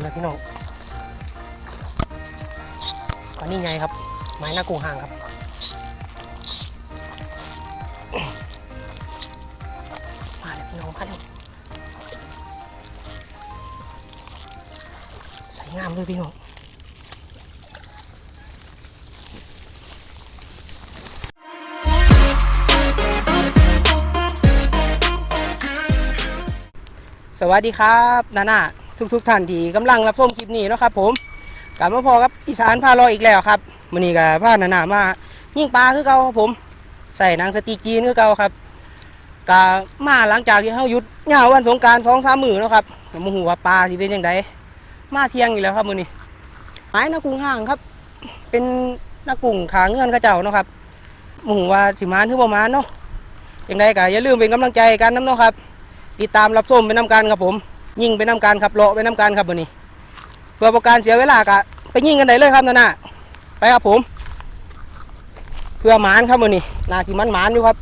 งแล้วพี่น้องตอนนี้ไงครับ ไม้หน้ากูห่างครับมาเลยพี่น้องพัดใส่งามเลยพี่น้องสวัสดีครับ นานา ทุกทุกๆท่านที่กำลังรับชมคลิปนี้เนาะครับ ผมกลับมาพอกับอีสานพาลอยอีกแล้วครับมื้อนี้ก็พานานามายิ่งปลาคือเก่าครับผม ใส่นังสติกจีนคือเก่าครับก็มาหลังจากที่เฮาหยุดเหงาวันสงการสองสามมือนะครับก็มหูว่าปลาสิเป็นยังไงมาเที่ยงอีกแล้วครับมือนี้หมายนากุ้งห่างครับ เป็นนากุ้งขาเงื่อนกระเจ้าเนาะครับมาหูว่าสิมานหรือบ่มานเนาะยังไงก็อย่าลืมเป็นกำลังใจกันน้ำเนาะครับ ติดตามรับชมไปน้ำกันครับผม ยิงไปน้ำกันครับเลาะไปน้ำกันครับวันนี้ เพื่อประการเสียเวลากะไปยิงกันได้เลยครับนั่นน่ะไปครับผม เพื่อหมานครับวันนี้นาที่มันหมานอยู่ครับ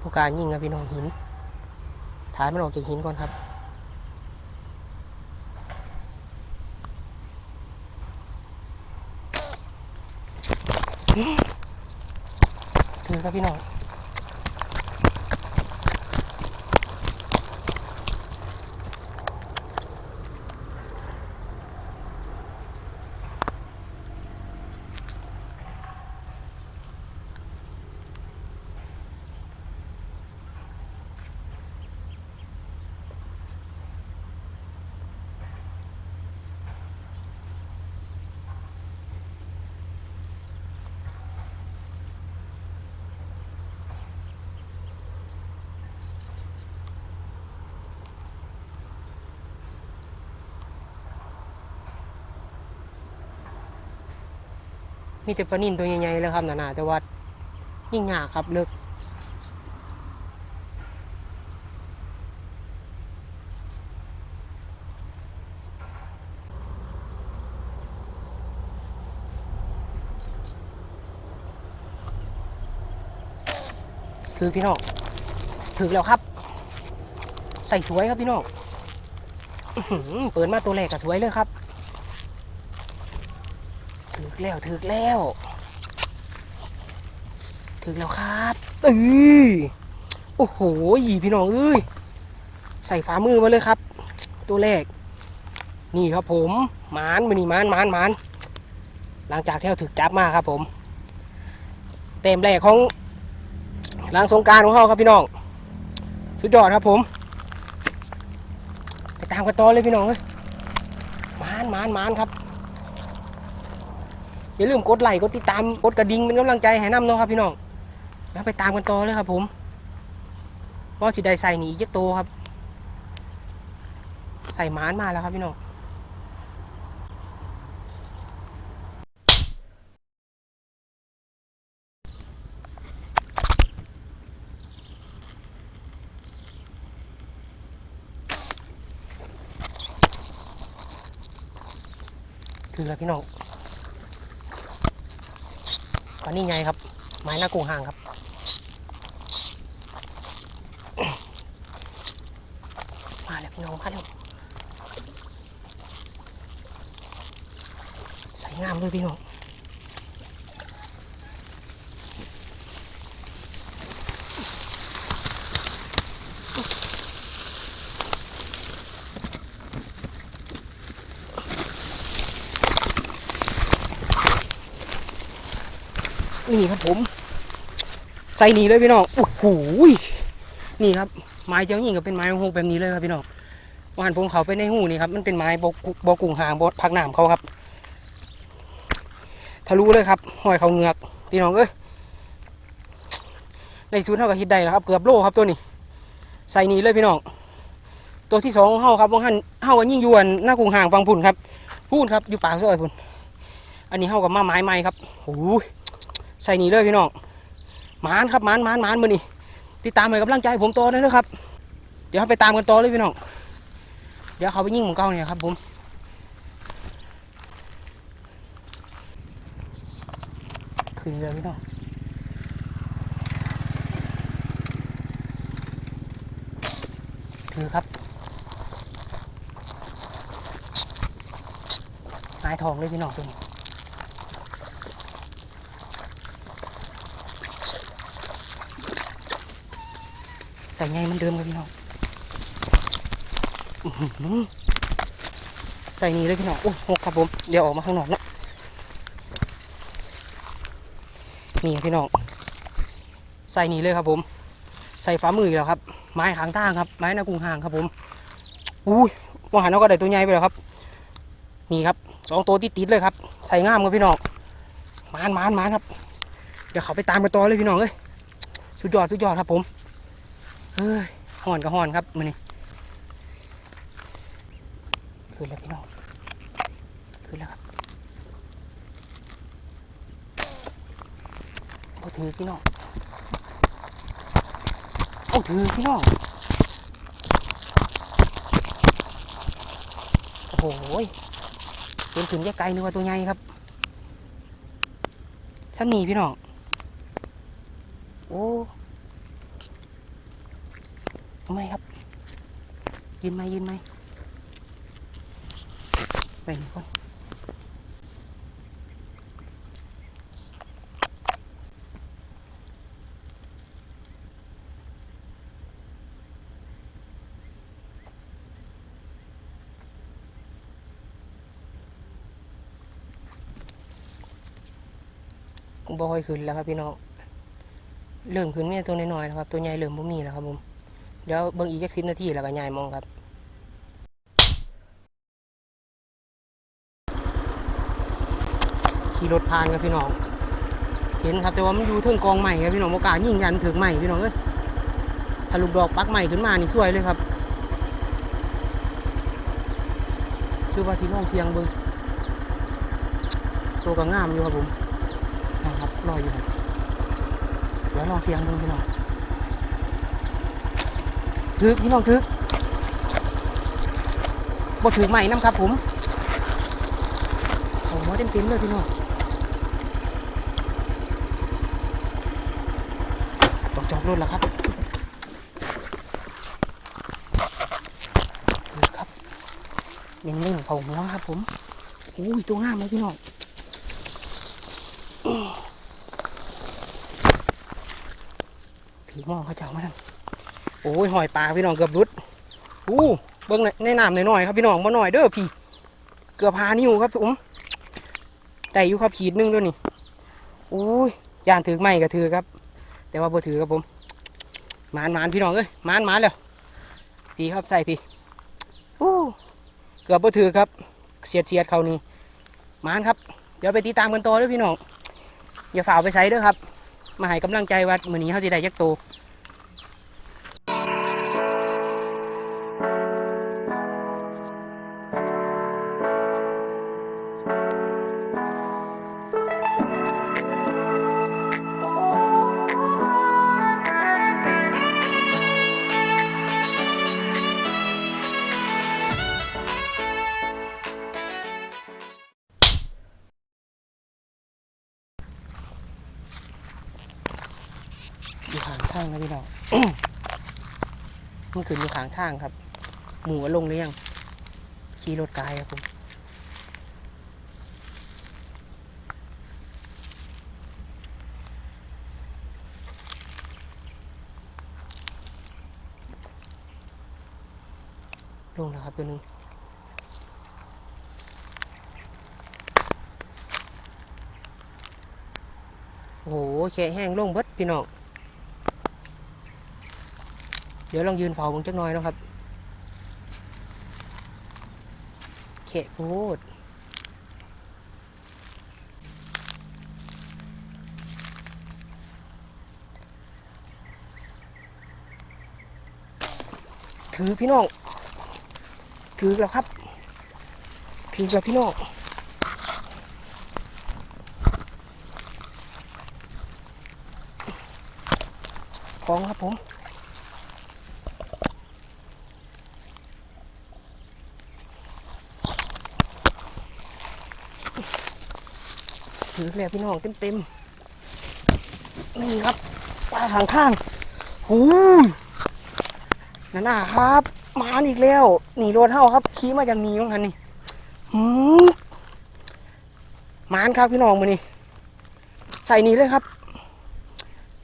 ผู้การยิงครับพี่น้องหิน ถ่ายมันออกจากหินก่อนครับ ถือครับพี่น้อง มีแต่ปลานิ่นตัวใหญ่ๆเลยครับหนาๆแต่ว่ายิ่งหาครับเลิกคือพี่น้องถึงแล้วครับ ใส่สวยครับพี่น้องเปิดมาตัวแรกก็สวยเลยครับ ถึกแล้วถึกแล้วถึกแล้วครับเอ้ยโอ้โหพี่น้องเอ้ยใส่ฝ่ามือมาเลยครับ ตัวแรก นี่ครับผมหมานมานี่หมานหมานหมานหลังจากที่เราถึกจับมาครับผม เต็มแรกของหลังสงกรารของเขาครับพี่น้อง สุดยอดครับผม ไปตามกันต่อเลยพี่น้องเอ้ยหมานหมานหมานครับ อย่าลืมกดไลค์กดติดตามกดกระดิ่งเป็นกำลังใจให้น้ำเนาะครับพี่น้องแล้วไปตามกันต่อเลยครับผมว่าสิได้ใส่หนีเยอะโตครับ ใส่หมานมาแล้วครับพี่น้องคือแล้วพี่น้อง อนนี้ไงครับ ไม้หน้ากุ้งห่างครับ มาเลยพี่น้องมาเล้วใส่งามเลยพี่น้อง นี่ครับผมใส่นี่เลยพี่น้องโอ้โหนี่ครับไม้เจ้าหญิงก็เป็นไม้หงแบบนี้เลยครับพี่น้องวานผมเขาไปในหูนี่ครับมันเป็นไม้บอกบอกุ่งหางบพักหนามเขาครับทะลุเลยครับห้อยเขาเงือกพี่น้องเอ้ยในศูนย์เท่ากับฮิตได้แล้วครับเกือบโลครับตัวนี้ ใส่นี่เลยพี่น้อง ตัวที่สองของเฮาครับบางท่านเฮากันยิ่งยวนหน้ากุ้งหางฟังพุ่นครับพูนครับอยู่ป่าซอยพุ่นอันนี้เฮากับมาไม้ไม้ครับโอ้ย ใส่นี่เลยพี่น้องหมานครับหมานหมานหมานมือนี่ติดตามให้กำลังใจผมต่อเลยนะครับ เดี๋ยวไปตามกันต่อเลยพี่น้องเดี๋ยวเขาไปยิงหมึงเก้าเนี่ยครับผมขึ้นเลยพี่น้องถือครับนายทองเลยพี่น้องตัวนี้ ใส่ไงมันเดิมเลยพี่น้องใส่นี่เลยพี่น้องโอ้หกครับผม เดี๋ยวออกมาข้างนอกนะนี่พี่น้อง ใส่นี่เลยครับผม ใส่ฝ่ามือแล้วครับ ไม้ขางทางครับ ไม้นากุงห่างครับผม อุ้ยว่าหันเอาก็ได้ตัวใหญ่ไปแล้วครับ นี่ครับสองตัวติดๆเลยครับ ใส่งามครับพี่น้อง มานมานมานครับ เดี๋ยวเขาไปตามกันต่อเลยพี่น้องเอ้ย สุดยอดสุดยอดครับผม เฮ้ยห่อนก็ห่อนครับมันนี่ขึ้นแล้วพี่น้องขึ้นแล้วครับเอาถือพี่น้องเอาถือพี่น้องโอ้โหเป็นถึงแยกไกลนึกว่าตัวใหญ่ครับท่านหนีพี่น้องโอ้ ทำไมครับ ยืนไหมยืนไหมไปนี่ก่อนบ่อยขึ้นแล้วครับพี่น้องเริ่มขึ้นเนี่ยตัวน้อยๆแล้วครับ ตัวใหญ่เริ่มบ่มีแล้วครับผม เดี๋ยวเบิ่งอีกจักสิบนาทีแล้วก็ยายมองครับขี่รถผ่านครับพี่น้อง เห็นครับแต่ว่ามันอยู่เทิงกองใหม่ครับพี่น้องโอกาสยิ่งยันถึงใหม่พี่น้องเอ้ยถ้าลูกดอกปักใหม่ขึ้นมานี่สวยเลยครับ คือว่าที่น้องเสียงเบิ่งตัวก็งามอยู่ครับผมนะครับรออยู่ครับเดี๋ยวลองเสียงเบิ่งพี่น้อง ถือพี่น้องถือบ่ถือใหม่น้ำครับผมโอ้โหเต็มเต็มเลยพี่น้องจอกจอกรถแล้วครับถือครับเน่งเน่งๆเผาหัวครับผมอุ้ยตัวงามเลยพี่น้องถือหม้อเขาเจ้ามานั่น โอ้ยหอยปลาพี่น้องเกือบรุดอู้เบิ้งในน้ำหน่อยๆครับพี่น้องมาหน่อยเด้อพี่ เกือบพานิ้วครับผมแต่อยู่ครับขีดนึงด้วยนี่โอ้ยยานถือไม่ก็ถือครับ แต่ว่าบ่ถือครับผมหมานหมานพี่น้องเอ้ยหมานหมานแล้วพี่ครับใส่พี่อู้เกือบบ่ถือครับเสียดเสียดเขานี่หมานครับ เดี๋ยวไปติดตามกันต่อเด้อพี่น้องอย่าฝ่าไปใส่เด้อครับ มาให้กำลังใจว่ามือนี้เขาสิได้ยักโตางนะพี่น้องมันขึ้นอยู่ข้างทางครับ หมูว่าลงหรือยังขี่รถกายครับผมลงแล้วครับตัวหนึงโอ้โหแค่แห้งลงเบิดพี่น้อง เดี๋ยวลองยืนเผามึงจักหน่อยนะครับเขะพูดถือพี่น้อง ถือแล้วครับ ถือแล้วพี่น้องของครับผม ถือแล้วพี่น้องเต็มเต็มๆนี่ครับปลาข้างข้างโอ้ยนั่นน่ะครับ มาอีกแล้วหนีรถเท่าครับขี่มาจากนี้มั้งคันนี่หืมมานครับพี่น้องมือนี่ใส่นี่เลยครับ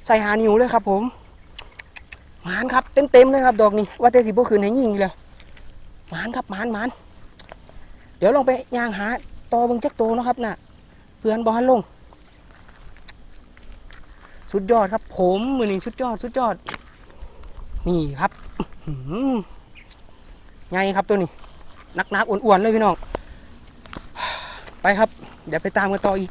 ใส่หานิวเลยครับ ผมมานครับเต็มเต็มๆเลยครับดอกนี้ว่าแต่สิบ่คืนให้ยิงอีกแล้วมานครับมานมานเดี๋ยวลองไปย่างหาตอเบิงจักโตเนาะครับน่ะ พื่อนบอลลง สุดยอดครับ ผมมือนี้สุดยอดสุดยอด นี่ครับไงครับตัวนี้ นักนักอ้วนๆเลยพี่น้อง ไปครับ เดี๋ยวไปตามกันต่ออีก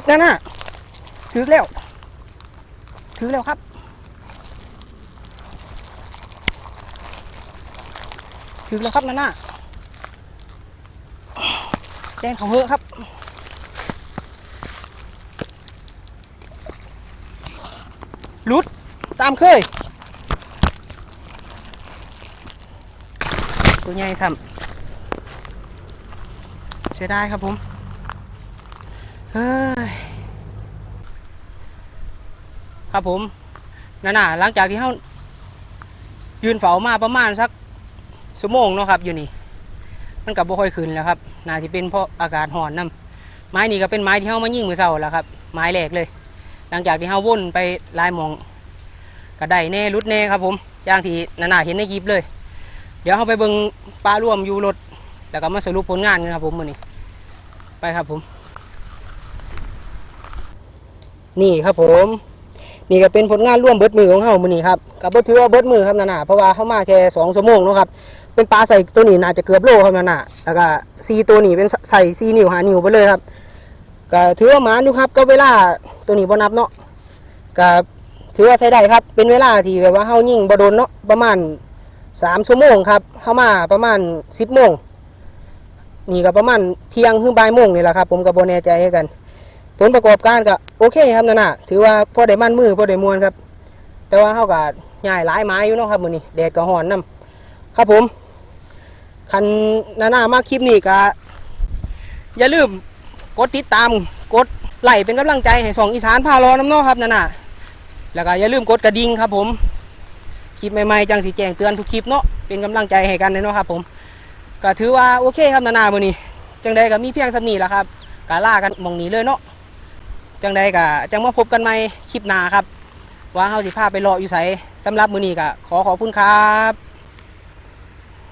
กนั่นน่ะถึกแล้วถึกแล้วครับถึกแล้วครับนั่นน่ะแดงเขาเหอะครับลุดตามเคย ตัวใหญ่ทำเสียดายครับผม ครับผมนั่นน่ะหลังจากที่เขายืนเฝ้ามาประมาณสักชั่วโมงเนาะครับ อยู่นี่ มันกับบ่ค่อยขึ้นแล้วครับน่าจะเป็นเพราะอากาศร้อนนํไม้นี่ก็เป็นไม้ที่เขามายิ่งมือเสาแล้วครับ ไม้แหลกเลย หลังจากที่เขาวนไปลายหมองก็ได้แน่รุดแน่ครับ ผมอย่างที่นานาเห็นในคลิปเลย เดี๋ยวเขาไปเบิงปลาร่วมอยู่รถแล้วก็มาสรุปผลงานกันครับ ผมมือนี้ไปครับผม นี่ครับผม นี่ก็เป็นผลงานร่วมเบิดมือของเฮามื้อนี้ครับกับบ่ถือว่าเบิดมือครับนั่นน่ะเพราะว่าเฮามาแค่2ชั่วโมงเนาะครับเป็นปลาใส่ตัวนี้น่าจะเกือบโลครับนั่นน่ะแล้วก็ซีตัวนี้เป็นใส่ซีนิ้วหานิ้วไปเลยครับก็ถือว่าหมานอยู่ครับ ก็เวลาตัวนี้บ่นับเนาะก็ถือว่าใช้ได้ครับ เป็นเวลาที่แบบว่าเฮายิ่งบ่โดนเนาะประมาณ3ชั่วโมงครับเฮามาประมาณ10โมงนี่ก็ประมาณเที่ยงถึงบ่ายโมงนี่แหละครับ ผมก็บ่แน่ใจคือกัน ผลประกอบการก็โอเคครับนั่นน่ะถือว่าพอได้มั่นมือพอได้มวนครับ แต่ว่าเขาก็ง่ายหลายไม้อยู่เนาะครับมือนี้แดดก็ร้อนนํครับผมคันนานามาคลิปนี้ก็อย่าลืมกดติดตามกดไลค์เป็นกำลังใจให้สองอีสานพารอน้ำนาะครับนั่นน่ะแล้วก็อย่าลืมกดกระดิ่งครับผมคลิปใหม่ๆจังสิแจ้งเตือนทุกคลิปเนาะเป็นกำลังใจให้กันเลยเนาะครับผมก็ถือว่าโอเคครับนานามือนี้จังใดก็มีเพียงสำนีแหละครับกาล่ากันมองนี้เลยเนาะ จังใดกะจังมาพบกันใหม่คลิปหน้าครับ ว่าเฮาสิพาไปรออยู่ไสสำหรับมื้อนี้กะขอขอบคุณครับ